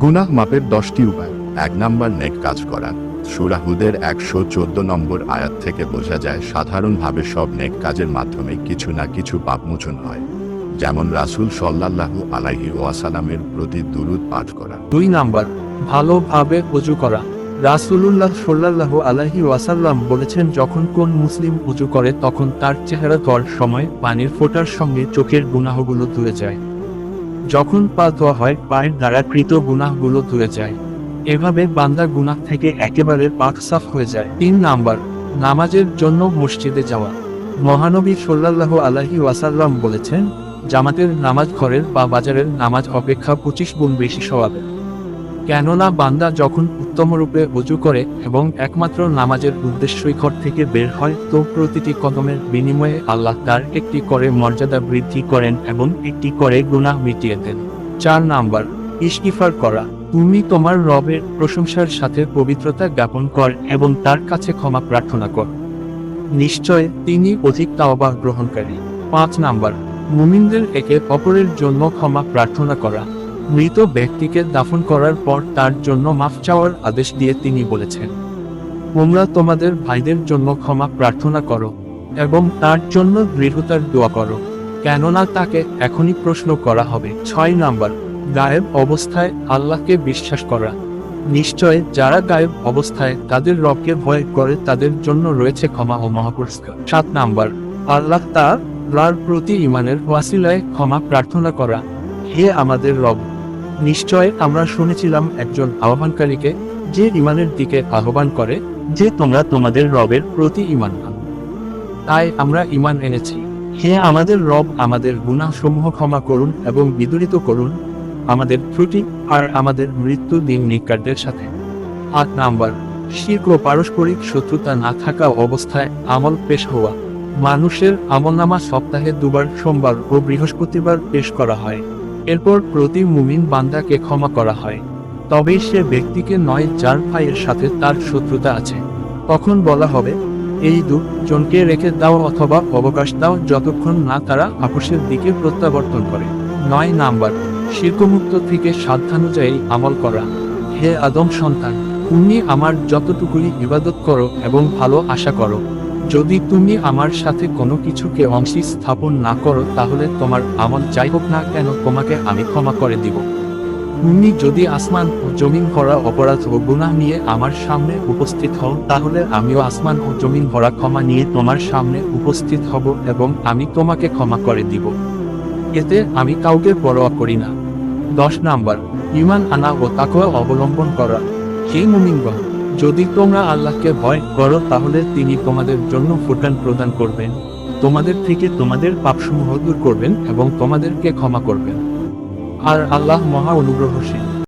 গুনাহ মাপের দশটি উপায়। এক নাম্বার, নেক কাজ করা। সুরাহুদের একশো চোদ্দ নম্বর আয়াত থেকে বোঝা যায়, সাধারণভাবে সব নেক কাজের মাধ্যমে কিছু না কিছু পাপমোচন হয়। যেমন রাসূল সাল্লাল্লাহু আলাইহি ওয়াসালামের প্রতি দুরুদ পাঠ করা। দুই নাম্বার, ভালোভাবে অজু করা। রাসূলুল্লাহ সাল্লাল্লাহু আলাইহি ওয়াসাল্লাম বলেছেন, যখন কোন মুসলিম অজু করে, তখন তার চেহারা ধোয়ার সময় পানির ফোঁটার সঙ্গে চোখের গুনাহগুলো ধুয়ে যায়। যখন পা ধোয়া হয়, পায়ের দ্বারা কৃত গুনাহগুলো ধুয়ে যায়। এভাবে বান্দা গুনাহ থেকে একেবারে পাক সাফ হয়ে যায়। তিন নাম্বার, নামাজের জন্য মসজিদে যাওয়া। মহানবী সাল্লাল্লাহু আলহি ওয়াসাল্লাম বলেছেন, জামাতের নামাজ ঘরের বা বাজারের নামাজ অপেক্ষা পঁচিশ গুণ বেশি স্বভাবের। কেননা বান্দা যখন উত্তমরূপে অজু করে এবং একমাত্র নামাজের উদ্দেশ্যই ঘর থেকে বের হয়, তো প্রতিটি কদমের বিনিময়ে আল্লাহ তার একটি করে মর্যাদা বৃদ্ধি করেন এবং একটি করে গুনাহ মিটিয়ে দেন। চার নাম্বার ইস্তিফার করা। তুমি তোমার রবের প্রশংসার সাথে পবিত্রতা জ্ঞাপন কর এবং তার কাছে ক্ষমা প্রার্থনা কর। নিশ্চয় তিনি অধিক তাওবা গ্রহণকারী। পাঁচ নাম্বার, মুমিনদের একে অপরের জন্য ক্ষমা প্রার্থনা করা। মৃত ব্যক্তিকে দাফন করার পর তার জন্য মাফ চাওয়ার আদেশ দিয়ে তিনি বলেছেন, তোমরা তোমাদের ভাইদের জন্য ক্ষমা প্রার্থনা করো এবং তার জন্য দৃঢ়তার দোয়া করো, কেননা তাকে এখনই প্রশ্ন করা হবে। ছয় নাম্বার, গায়েব অবস্থায় আল্লাহকে বিশ্বাস করা। নিশ্চয় যারা গায়েব অবস্থায় তাদের রবকে ভয় করে তাদের জন্য রয়েছে ক্ষমা ও মহাপুরস্কার। সাত নাম্বার, আল্লাহ তার প্রতি ইমানের ওয়াসিলায় ক্ষমা প্রার্থনা করা। হে আমাদের রব নিশ্চয় আমরা শুনেছিলাম একজন আহ্বানকারীকে যে ইমানের দিকে আহ্বান করে, যে তোমরা তোমাদের রবের প্রতি ইমান তাই আমরা ইমান এনেছি। হে আমাদের রব, আমাদের গুনাহসমূহ ক্ষমা করুন এবং বিদরিত করুন আমাদের ত্রুটি আর আমাদের মৃত্যু দিন নিকারদের সাথে। আট নাম্বার, শির্ক ও পারস্পরিক শত্রুতা না থাকা অবস্থায় আমল পেশ হওয়া। মানুষের আমলনামা সপ্তাহে দুবার, সোমবার ও বৃহস্পতিবার পেশ করা হয়। এরপর প্রতি মুমিন বান্দাকে ক্ষমা করা হয়। তবেই সে ব্যক্তিকে নয়, যার ভাইয়ের সাথে তার শত্রুতা আছে। তখন বলা হবে, এই দুজনকে রেখে দাও অথবা অবকাশ দাও যতক্ষণ না তারা আপোষের দিকে প্রত্যাবর্তন করে। নয় নাম্বার শিল্পমুক্ত থেকে সাধ্যানুযায়ী আমল করা। হে আদম সন্তান, তুমি আমার যতটুকুই ইবাদত করো এবং ভালো আশা করো যদি তুমি আমার সাথে কোনো কিছুকে অংশী স্থাপন না করো, তাহলে তোমার আমল যাই হোক না কেন, তোমাকে আমি ক্ষমা করে দিব। তুমি যদি আসমান ও জমিন ভরা অপরাধ ও গুনাহ নিয়ে আমার সামনে উপস্থিত হও, তাহলে আমিও আসমান ও জমিন ভরা ক্ষমা নিয়ে তোমার সামনে উপস্থিত হব এবং আমি তোমাকে ক্ষমা করে দিব। এতে আমি কাউকে পরোয়া করি না। দশ নাম্বার ইমান আনা ও তাকওয়া অবলম্বন করা। সেই মুমিনগণ যদি তোমরা আল্লাহকে ভয় করো, তাহলে তিনি তোমাদের জন্য ফুটান প্রদান করবেন। তোমাদের থেকে তোমাদের পাপসমূহ দূর করবেন এবং তোমাদেরকে ক্ষমা করবেন। আর আল্লাহ মহা অনুগ্রহশীল।